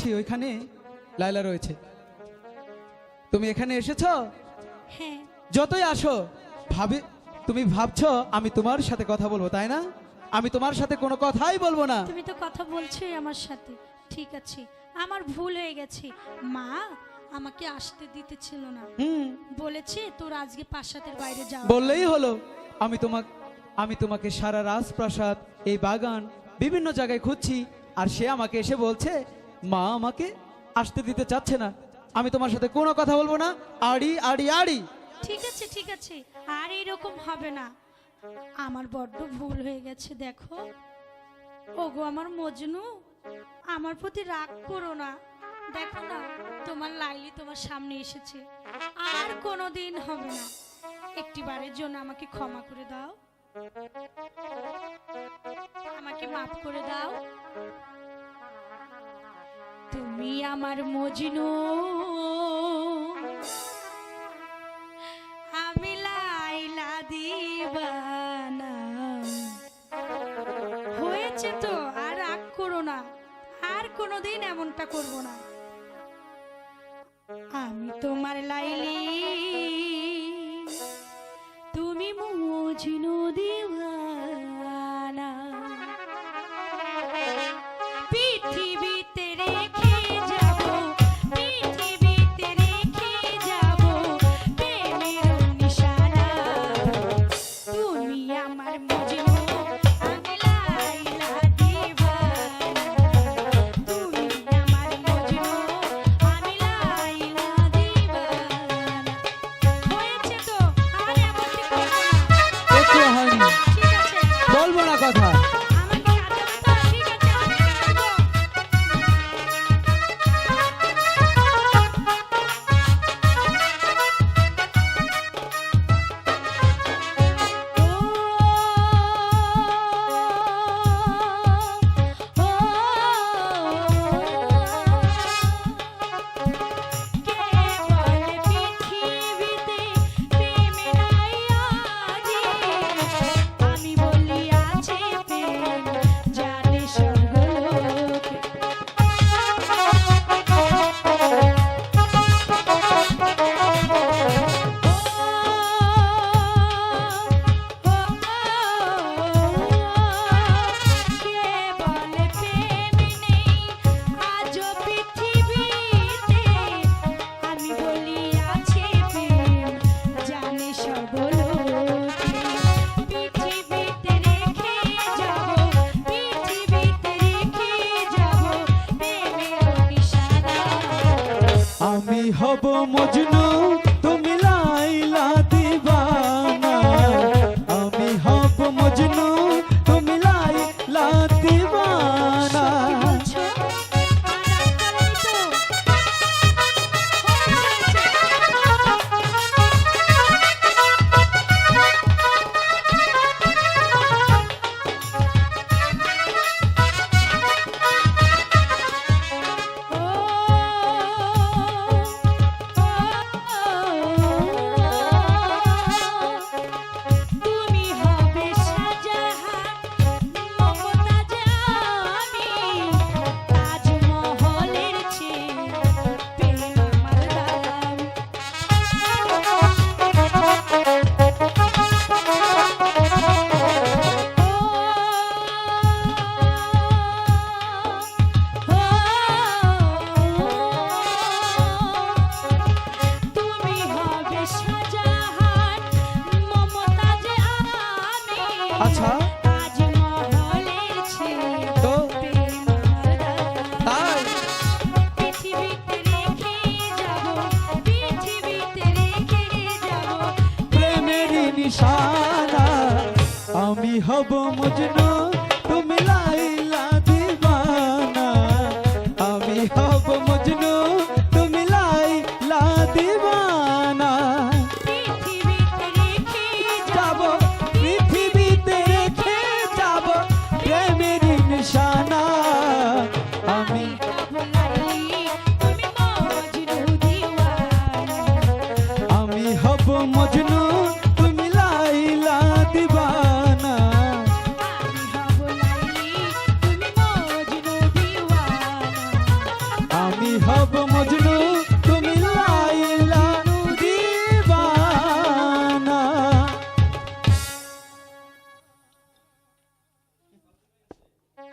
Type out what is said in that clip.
ওইখানে। লাইলা রয়েছে। তুমি এখানে এসেছ? হ্যাঁ। যতই আসো ভাবে তুমি ভাবছ আমি তোমার সাথে কথা বলব তাই না? আমি তোমার সাথে কোনো কথাই বলব না। তুমি তো কথা বলছোই আমার সাথে। ঠিক আছে। আমার ভুল হয়ে গেছে। মা আমাকে আসতে দিতেছিল না। হুম। বলেছে তোর আজকে পাশাতের বাইরে যাও বললেই হলো। আমি তোমাকে আমি তোমাকে সারা রাজপ্রাসাদ এই বাগান বিভিন্ন জায়গায় খুঁজছি আর সে আমাকে এসে বলছে মা আমাকে আসতে দিতে চাচ্ছে না। আমি তোমার সাথে কোনো কথা বলব না। আড়ি আড়ি আড়ি। ঠিক আছে ঠিক আছে। আর এরকম হবে না। আমার বড্ড ভুল হয়ে গেছে, দেখো। ওগো, আমার মজনু, আমার প্রতি রাগ করো না। দেখো না, তোমার লাইলি তোমার সামনে এসেছে। আর কোনো দিন হবে না। একটি বারের জন্য আমাকে ক্ষমা করে দাও। আমাকে মাফ করে দাও। তুমি আমার মজনু। আমি লাইলা দিবানা। হয়েছে তো, আর রাগ করো না। আর কোনোদিন এমনটা করব না। আমি তোমার লাইলি। হব মজনু। আচ্ছা তো? তাই? প্রেমের নিশানা আমি হব মজনু।